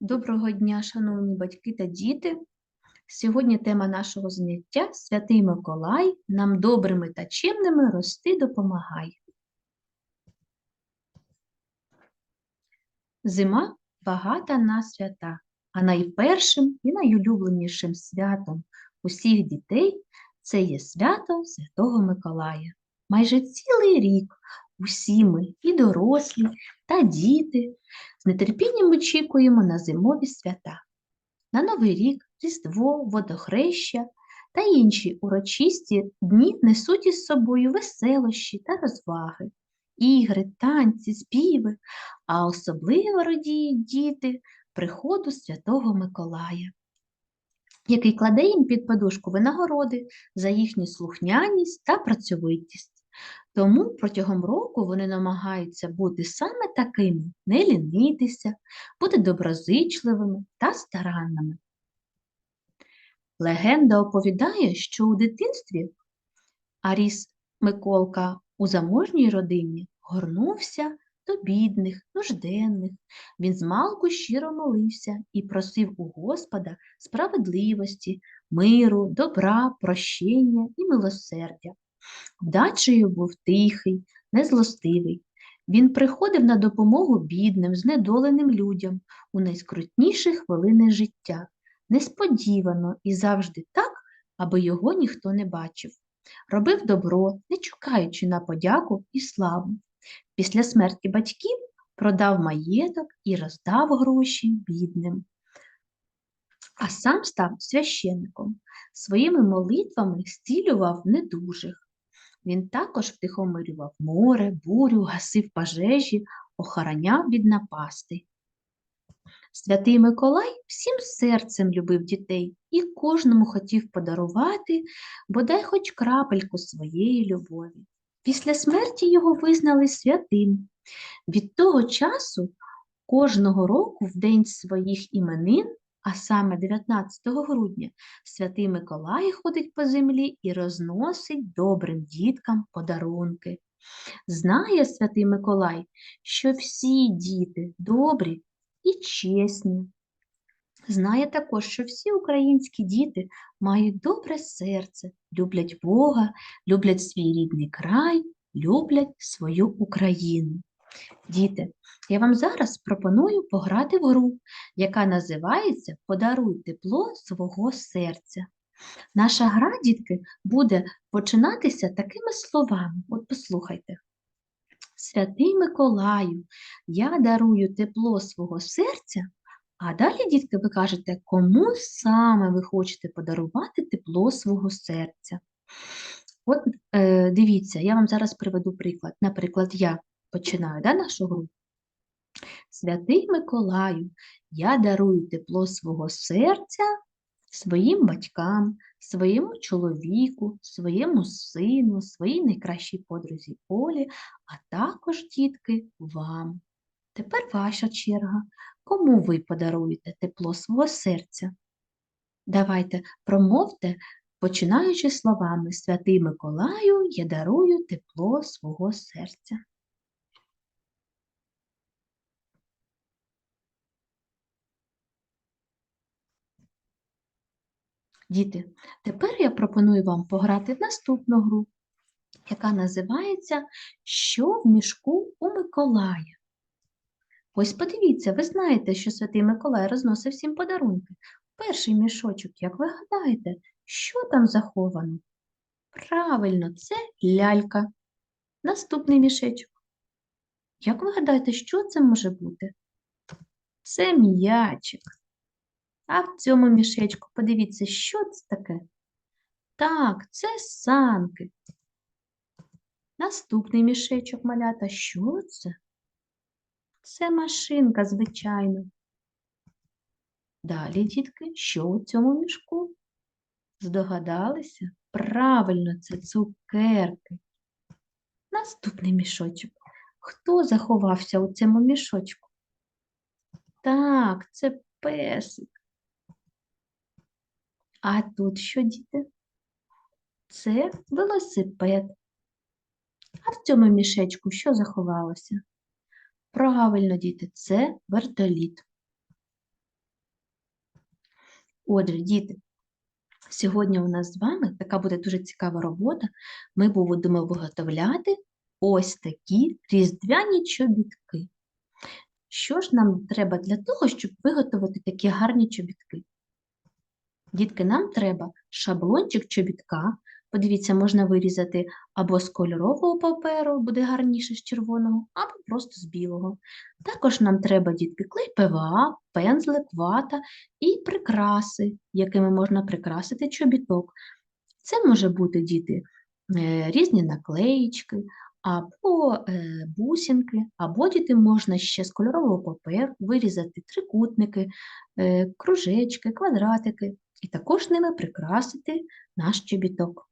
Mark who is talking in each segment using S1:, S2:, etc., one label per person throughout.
S1: Доброго дня, шановні батьки та діти. Сьогодні тема нашого заняття Святий Миколай нам добрими та чимними рости допомагає. Зима багата на свята, а найпершим і найулюбленішим святом усіх дітей це є свято Святого Миколая. Майже цілий рік усі ми, і дорослі, та діти, з нетерпінням очікуємо на зимові свята, на Новий рік, Різдво, Водохреща та інші урочисті дні несуть із собою веселощі та розваги, ігри, танці, співи, а особливо радіють діти приходу Святого Миколая, який кладе їм під подушку винагороди за їхню слухняність та працьовитість. Тому протягом року вони намагаються бути саме такими, не лінитися, бути доброзичливими та старанними. Легенда оповідає, що у дитинстві Аріс Миколка у заможній родині горнувся до бідних, нужденних. Він змалку щиро молився і просив у Господа справедливості, миру, добра, прощення і милосердя. Вдачею був тихий, незлостивий. Він приходив на допомогу бідним, знедоленим людям у найскрутніші хвилини життя, несподівано і завжди так, аби його ніхто не бачив. Робив добро, не чекаючи на подяку і славу. Після смерті батьків продав маєток і роздав гроші бідним. А сам став священником. Своїми молитвами зцілював недужих. Він також втихомирював море, бурю, гасив пожежі, охороняв від напасти. Святий Миколай всім серцем любив дітей і кожному хотів подарувати бодай хоч крапельку своєї любові. Після смерті його визнали святим. Від того часу кожного року в день своїх іменин а саме 19 грудня святий Миколай ходить по землі і розносить добрим діткам подарунки. Знає святий Миколай, що всі діти добрі і чесні. Знає також, що всі українські діти мають добре серце, люблять Бога, люблять свій рідний край, люблять свою Україну. Діти, я вам зараз пропоную пограти в гру, яка називається Подаруй тепло свого серця. Наша гра, дітки, буде починатися такими словами. От послухайте. Святий Миколаю, я дарую тепло свого серця, а далі, дітки, ви кажете, кому саме ви хочете подарувати тепло свого серця. От е, дивіться, я вам зараз приведу приклад. Наприклад, я починаю да, нашу гру. Святий Миколаю, я дарую тепло свого серця своїм батькам, своєму чоловіку, своєму сину, своїй найкращій подрузі Олі, а також, дітки, вам. Тепер ваша черга. Кому ви подаруєте тепло свого серця? Давайте промовте, починаючи словами Святий Миколаю, я дарую тепло свого серця. Діти, тепер я пропоную вам пограти в наступну гру, яка називається Що в мішку у Миколая? Ось подивіться, ви знаєте, що Святий Миколай розносив всім подарунки. Перший мішочок, як ви гадаєте, що там заховано? Правильно, це лялька. Наступний мішечок. Як ви гадаєте, що це може бути? Це м'ячик. А в цьому мішечку подивіться, що це таке? Так, це санки. Наступний мішечок малята. Що це? Це машинка, звичайно. Далі, дітки, що у цьому мішку? Здогадалися? Правильно, це цукерки. Наступний мішочок. Хто заховався у цьому мішочку? Так, це песик. А тут що, діти? Це велосипед. А в цьому мішечку що заховалося? Правильно, діти, це вертоліт. Отже, діти, сьогодні у нас з вами така буде дуже цікава робота. Ми будемо виготовляти ось такі різдвяні чобітки. Що ж нам треба для того, щоб виготовити такі гарні чобітки? Дітки, нам треба шаблончик чобітка. Подивіться, можна вирізати або з кольорового паперу, буде гарніше з червоного, або просто з білого. Також нам треба, дітки, клей ПВА, пензлик, вата і прикраси, якими можна прикрасити чобіток. Це може бути, діти, е, різні наклеїчки, або е, бусинки, або діти можна ще з кольорового паперу вирізати трикутники, е, кружечки, квадратики і також ними прикрасити наш чобіток.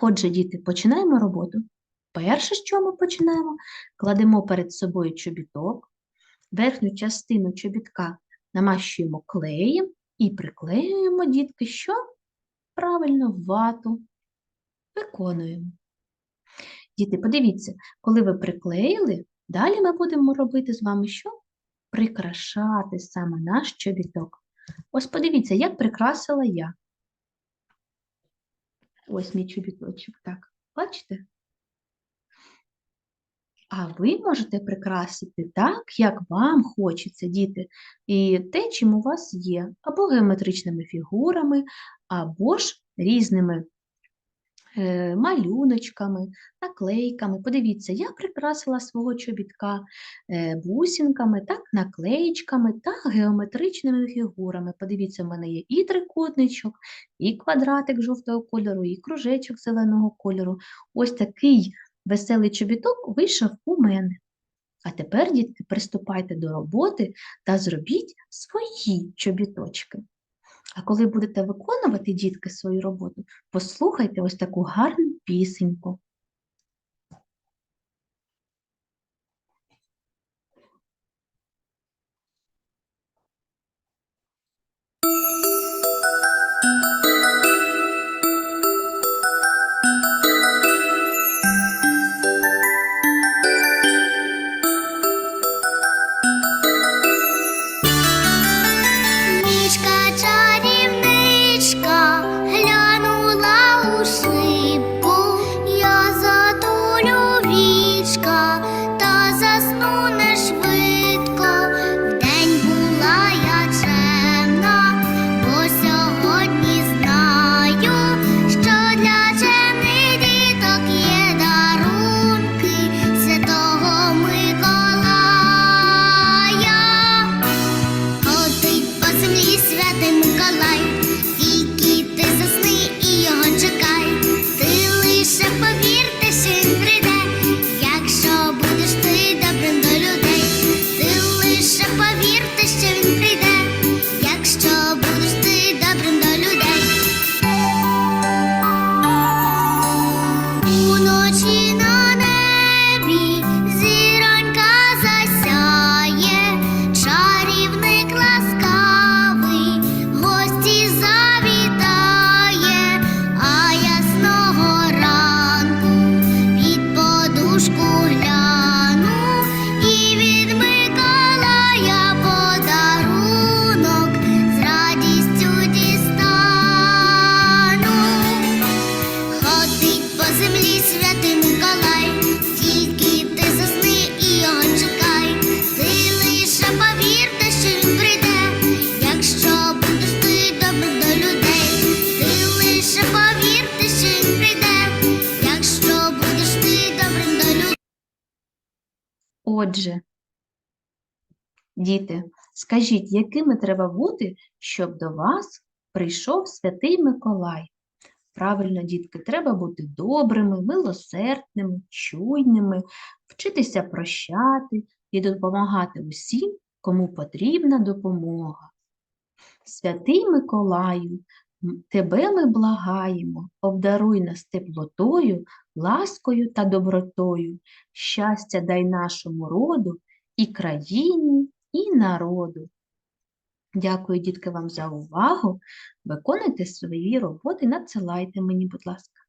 S1: Отже, діти, починаємо роботу. Перше, що ми починаємо, кладемо перед собою чобіток, верхню частину чобітка намащуємо клеєм і приклеюємо, дітки, що правильно вату виконуємо. Діти, подивіться, коли ви приклеїли, далі ми будемо робити з вами що? Прикрашати саме наш чобіток. Ось подивіться, як прикрасила я. Ось мій чобіточок, так, бачите? А ви можете прикрасити так, як вам хочеться, діти, і те, чим у вас є, або геометричними фігурами, або ж різними малюночками, наклейками. Подивіться, я прикрасила свого чобітка е, бусинками, так, наклеїчками та геометричними фігурами. Подивіться, в мене є і трикутничок, і квадратик жовтого кольору, і кружечок зеленого кольору. Ось такий веселий чобіток вийшов у мене. А тепер, дітки, приступайте до роботи та зробіть свої чобіточки. А коли будете виконувати, дітки, свою роботу, послухайте ось таку гарну пісеньку.
S2: Землі святий
S1: Отже, діти, скажіть, якими треба бути, щоб до вас прийшов святий Миколай? Правильно, дітки, треба бути добрими, милосердними, чуйними, вчитися прощати і допомагати усім, кому потрібна допомога. Святий Миколаю, тебе ми благаємо, обдаруй нас теплотою, ласкою та добротою, щастя дай нашому роду і країні, і народу. Дякую, дітки, вам за увагу. Виконуйте свої роботи, надсилайте мені, будь ласка.